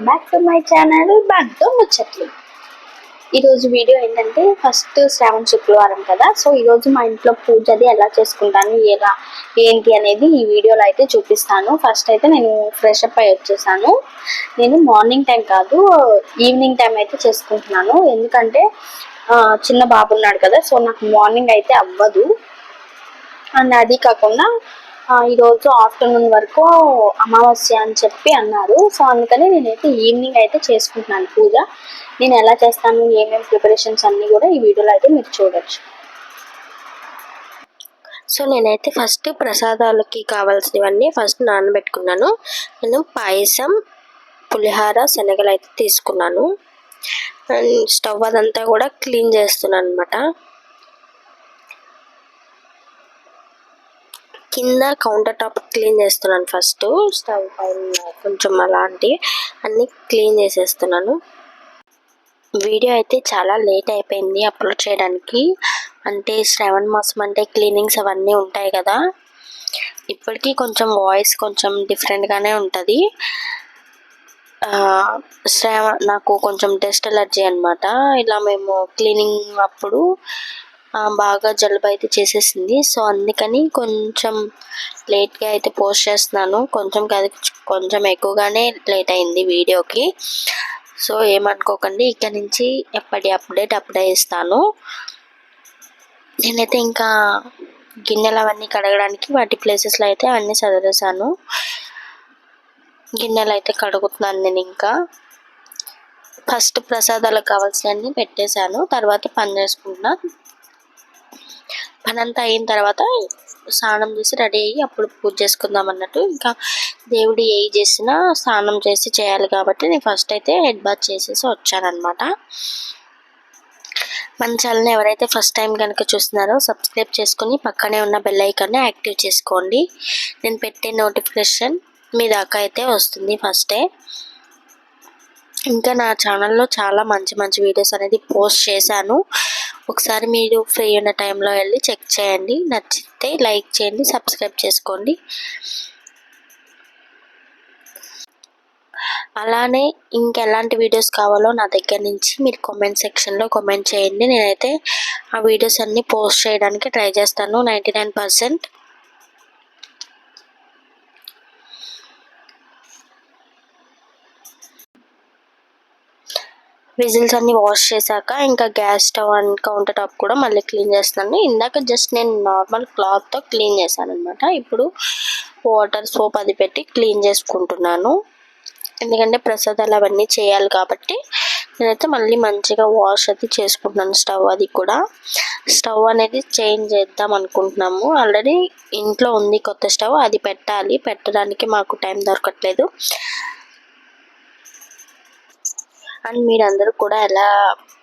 Welcome back to my channel బంతో ముచ్చట్లు ఈరోజు video ఏంటంటే ఫస్ట్ శ్రావణ శుక్రవారం కదా. సో ఈరోజు మా ఇంట్లో పూజ అది ఎలా చేసుకుంటాను ఎలా ఏంటి అనేది ఈ వీడియోలో అయితే చూపిస్తాను. ఫస్ట్ అయితే నేను ఫ్రెష్ అప్ అయి వచ్చేసాను. నేను మార్నింగ్ టైం కాదు ఈవినింగ్ టైం అయితే చేసుకుంటున్నాను. ఎందుకంటే చిన్న బాబు ఉన్నాడు కదా. సో నాకు మార్నింగ్ అయితే అవ్వదు. అండ్ అది కాకుండా ఈరోజు ఆఫ్టర్నూన్ వరకు అమావాస్య అని చెప్పి అన్నారు. సో అందుకని నేనైతే ఈవినింగ్ అయితే చేసుకుంటున్నాను పూజ. నేను ఎలా చేస్తాను ఏమేమి ప్రిపరేషన్స్ అన్నీ కూడా ఈ వీడియోలో అయితే మీరు చూడొచ్చు. సో నేనైతే ఫస్ట్ ప్రసాదాలకి కావాల్సినవన్నీ ఫస్ట్ నానబెట్టుకున్నాను. నేను పాయసం పులిహార శనగలు అయితే తీసుకున్నాను. అండ్ స్టవ్ అదంతా కూడా క్లీన్ చేస్తున్నాను అనమాట కింద కౌంటర్ టాప్ క్లీన్ చేస్తున్నాను ఫస్ట్. స్టవ్ పైన కొంచెం అలాంటి అన్నీ క్లీన్ చేసేస్తున్నాను. వీడియో అయితే చాలా లేట్ అయిపోయింది అప్లోడ్ చేయడానికి. అంటే శ్రవణ మాసం అంటే క్లీనింగ్స్ అవన్నీ ఉంటాయి కదా. ఇప్పటికీ కొంచెం వాయిస్ కొంచెం డిఫరెంట్గానే ఉంటుంది. శ్రావ నాకు కొంచెం డస్ట్ అలర్జీ అనమాట ఇలా మేము క్లీనింగ్ అప్పుడు బాగా జలుబు అయితే చేసేసింది. సో అందుకని కొంచెం లేట్గా అయితే పోస్ట్ చేస్తున్నాను. కొంచెం కాదు కొంచెం ఎక్కువగానే లేట్ అయింది వీడియోకి. సో ఏమనుకోకండి ఇక్కడ నుంచి ఎప్పటి అప్డేట్ అప్పుడే ఇస్తాను. నేనైతే ఇంకా గిన్నెలు అవన్నీ కడగడానికి వాటి ప్లేసెస్లో అయితే అన్నీ చదివేశాను గిన్నెలు అయితే కడుగుతున్నాను నేను ఇంకా. ఫస్ట్ ప్రసాదాలకు కావాల్సినవన్నీ పెట్టేశాను. తర్వాత పని చేసుకుంటున్నా. అదంతా అయిన తర్వాత స్నానం చేసి రెడీ అయ్యి అప్పుడు పూజ చేసుకుందాం అన్నట్టు. ఇంకా దేవుడు ఏ చేసినా స్నానం చేసి చేయాలి కాబట్టి నేను ఫస్ట్ అయితే హెడ్ బాత్ చేసేసి వచ్చానమాట మన ఛానల్ని ఎవరైతే ఫస్ట్ టైం కనుక చూస్తున్నారో సబ్స్క్రైబ్ చేసుకుని పక్కనే ఉన్న బెల్ ఐకాన్ని యాక్టివ్ చేసుకోండి. నేను పెట్టే నోటిఫికేషన్ మీ దాకా అయితే వస్తుంది ఫస్టే ఇంకా నా ఛానల్లో చాలా మంచి మంచి వీడియోస్ అనేది పోస్ట్ చేశాను. ఒకసారి మీరు ఫ్రీ ఉన్న టైంలో వెళ్ళి చెక్ చేయండి. నచ్చితే లైక్ చేయండి సబ్స్క్రైబ్ చేసుకోండి. అలానే ఇంకెలాంటి వీడియోస్ కావాలో నా దగ్గర నుంచి మీరు కామెంట్ సెక్షన్లో కామెంట్ చేయండి. నేనైతే ఆ వీడియోస్ అన్నీ పోస్ట్ చేయడానికి ట్రై చేస్తాను. నైంటీ విజిల్స్ అన్ని వాష్ చేశాక ఇంకా gas stove and counter top కూడా మళ్ళీ క్లీన్ చేస్తున్నాను. ఇందాక జస్ట్ నేను నార్మల్ క్లాత్తో క్లీన్ చేశాను అనమాట ఇప్పుడు వాటర్ సోప్ అది పెట్టి క్లీన్ చేసుకుంటున్నాను. ఎందుకంటే ప్రసాదాలు అవన్నీ చేయాలి కాబట్టి నేనైతే మళ్ళీ మంచిగా వాష్ అది చేసుకుంటున్నాను స్టవ్ అది కూడా. స్టవ్ అనేది చేంజ్ చేద్దాం అనుకుంటున్నాము. ఆల్రెడీ ఇంట్లో ఉంది కొత్త స్టవ్ అది పెట్టాలి. పెట్టడానికి మాకు టైం దొరకట్లేదు. అండ్ మీరందరూ కూడా ఎలా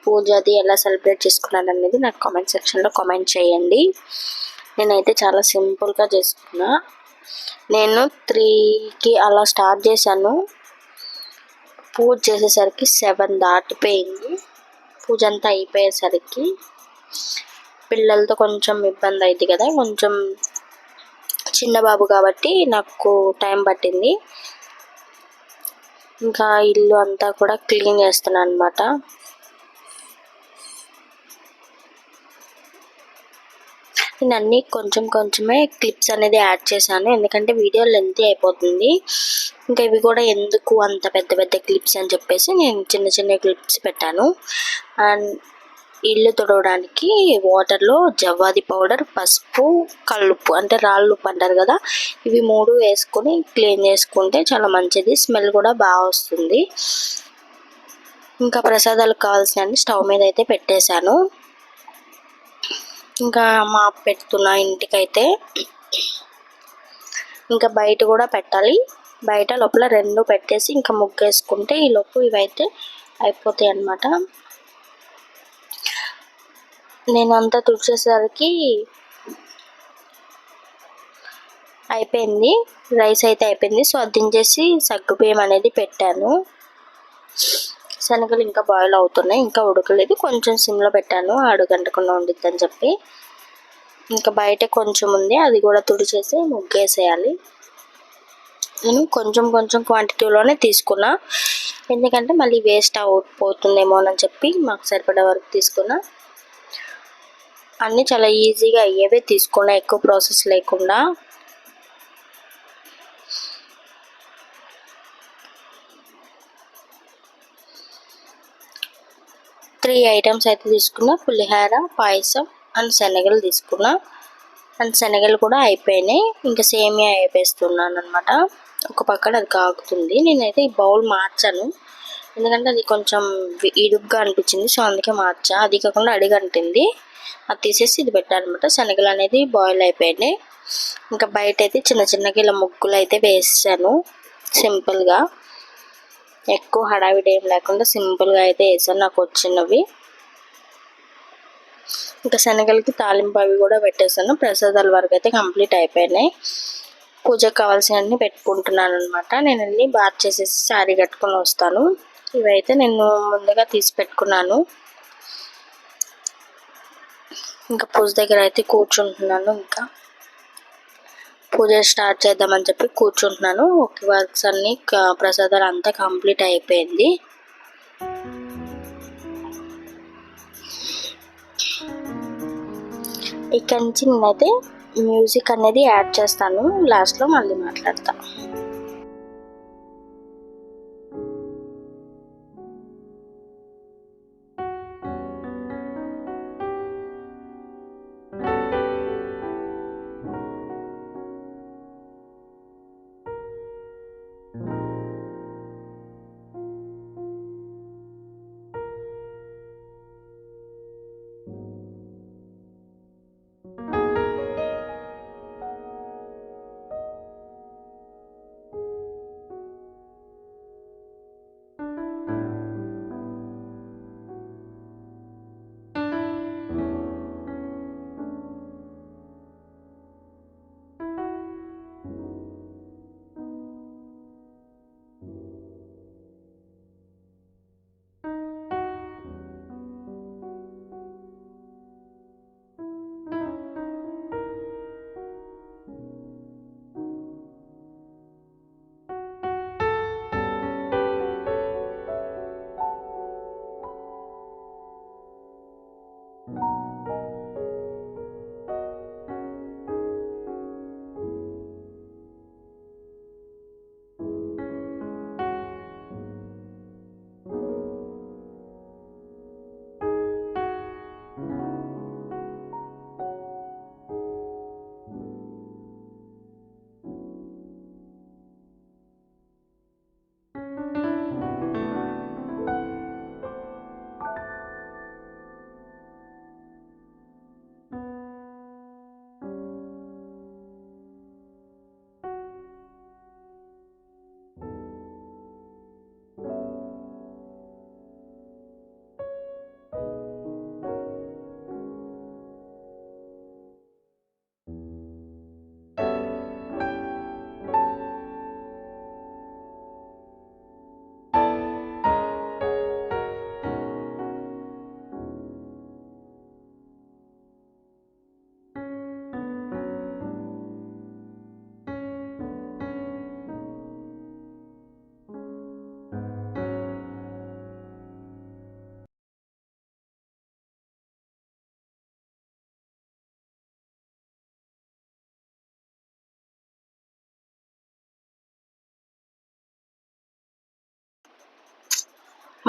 పూజ అది ఎలా సెలబ్రేట్ చేసుకున్నారు అనేది నాకు కామెంట్ సెక్షన్లో కామెంట్ చేయండి. నేనైతే చాలా సింపుల్గా చేసుకున్నా. నేను త్రీకి అలా స్టార్ట్ చేశాను. పూజ చేసేసరికి సెవెన్ దాటిపోయింది. పూజ అంతా అయిపోయేసరికి పిల్లలతో కొంచెం ఇబ్బంది అయింది కదా కొంచెం చిన్న బాబు కాబట్టి నాకు టైం పట్టింది. ఇంకా ఇల్లు అంతా కూడా క్లీన్ చేస్తున్నాను అనమాట నేను అన్ని కొంచెం కొంచెమే క్లిప్స్ అనేది యాడ్ చేశాను. ఎందుకంటే వీడియో లెంత్ అయిపోతుంది. ఇంకా ఇవి కూడా ఎందుకు అంత పెద్ద పెద్ద క్లిప్స్ అని చెప్పేసి నేను చిన్న చిన్న క్లిప్స్ పెట్టాను. అండ్ ఇల్లు తుడవడానికి వాటర్లో జవ్వాది పౌడర్ పసుపు కల్లుప్పు అంటే రాళ్ళు ఉప్పు అంటారు కదా ఇవి మూడు వేసుకొని క్లీన్ చేసుకుంటే చాలా మంచిది. స్మెల్ కూడా బాగా వస్తుంది. ఇంకా ప్రసాదాలకు కావాల్సిన స్టవ్ మీద అయితే పెట్టేశాను. ఇంకా మా పెడుతున్న ఇంటికైతే ఇంకా బయట కూడా పెట్టాలి. బయట లోపల రెండు పెట్టేసి ఇంకా ముగ్గేసుకుంటే ఈ లోపు ఇవైతే అయిపోతాయి అన్నమాట. నేను అంతా తుడిచేసరికి అయిపోయింది. రైస్ అయితే అయిపోయింది. సో అది దించేసి సగ్గుబియ్యం అనేది పెట్టాను. శనగలు ఇంకా బాయిల్ అవుతున్నాయి. ఇంకా ఉడకలేదు. కొంచెం సిమ్లో పెట్టాను. అడుగంటకుండా ఉండిద్దని చెప్పి. ఇంకా బయట కొంచెం ఉంది. అది కూడా తుడిచేసి ముగ్గేసేయాలి. నేను కొంచెం కొంచెం క్వాంటిటీలోనే తీసుకున్నా. ఎందుకంటే మళ్ళీ వేస్ట్ అయిపోతుందేమో అని చెప్పి మాకు సరిపడే వరకు తీసుకున్నా. అన్నీ చాలా ఈజీగా అయ్యేవే తీసుకున్నా ఎక్కువ ప్రాసెస్ లేకుండా. త్రీ ఐటమ్స్ అయితే తీసుకున్నా పులిహార పాయసం అండ్ శనగలు తీసుకున్నా. అండ్ శనగలు కూడా అయిపోయినాయి. ఇంకా సేమియా వేపేస్తున్నాను అనమాట ఒక పక్కన అది కాగుతుంది. నేనైతే ఈ బౌల్ మార్చాను. ఎందుకంటే అది కొంచెం వి- ఇరుగ్గా అనిపించింది సో అందుకే మార్చా. అది కాకుండా అడిగంటింది. అది తీసేసి ఇది పెట్టారనమాట. శనగలు అనేది బాయిల్ అయిపోయినాయి. ఇంకా బయట అయితే చిన్న చిన్నగా ఇలా ముగ్గులు అయితే వేసాను సింపుల్గా ఎక్కువ హడావిడి ఏం లేకుండా సింపుల్గా అయితే వేసాను. నాకు వచ్చినవి. ఇంకా శనగలకి తాలింపు అవి కూడా పెట్టేసాను. ప్రసాదాల వరకు అయితే కంప్లీట్ అయిపోయినాయి. పూజకు కావాల్సినవన్నీ పెట్టుకుంటున్నాను అనమాట. నేను వెళ్ళి బాత్ చేసేసి శారీ కట్టుకొని వస్తాను. ఇవైతే నేను ముందుగా తీసి పెట్టుకున్నాను. ఇంకా పూజ దగ్గర అయితే కూర్చుంటున్నాను ఇంకా. పూజ స్టార్ట్ చేద్దామని చెప్పి కూర్చుంటున్నాను. ఒక వర్క్స్ అన్ని ప్రసాదాలు అంతా కంప్లీట్ అయిపోయింది. ఇక్కడి నుంచి నేనైతే మ్యూజిక్ అనేది యాడ్ చేస్తాను. లాస్ట్లో మళ్ళీ మాట్లాడతాను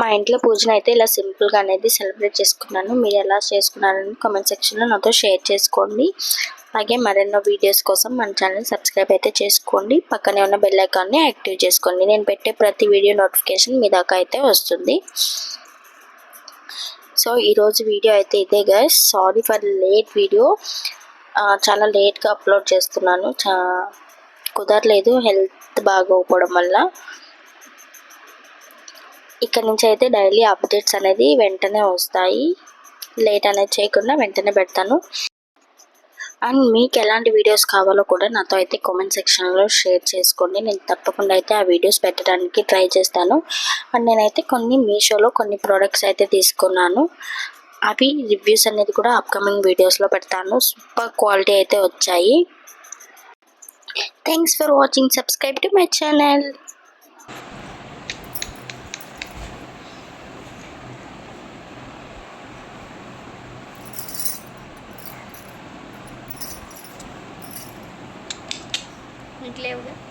మా ఇంట్లో పూజను అయితే ఇలా సింపుల్గా అనేది సెలబ్రేట్ చేసుకున్నాను. మీరు ఎలా చేసుకున్నారని కామెంట్ సెక్షన్లో నాతో షేర్ చేసుకోండి. అలాగే మరెన్నో వీడియోస్ కోసం మన ఛానల్ సబ్స్క్రైబ్ అయితే చేసుకోండి. పక్కనే ఉన్న బెల్ ఐకాన్ని యాక్టివ్ చేసుకోండి. నేను పెట్టే ప్రతి వీడియో నోటిఫికేషన్ మీ దాకా అయితే వస్తుంది. సో ఈరోజు వీడియో అయితే ఇదే guys sorry for late video చాలా లేట్గా అప్లోడ్ చేస్తున్నాను. చా కుదరలేదు. హెల్త్ బాగోకపోవడం వల్ల. ఇక్కడ నుంచి అయితే డైలీ అప్డేట్స్ అనేది వెంటనే వస్తాయి. లేట్ అనేది చేయకుండా వెంటనే పెడతాను. అండ్ మీకు ఎలాంటి వీడియోస్ కావాలో కూడా నాతో అయితే కామెంట్ సెక్షన్లో షేర్ చేసుకోండి. నేను తప్పకుండా అయితే ఆ వీడియోస్ పెట్టడానికి ట్రై చేస్తాను. అండ్ నేనైతే కొన్ని మీషోలో కొన్ని ప్రోడక్ట్స్ అయితే తీసుకున్నాను. అవి రివ్యూస్ అనేది కూడా అప్కమింగ్ వీడియోస్లో పెడతాను. సూపర్ క్వాలిటీ అయితే వచ్చాయి. Thanks for watching. Subscribe to my channel. લેવું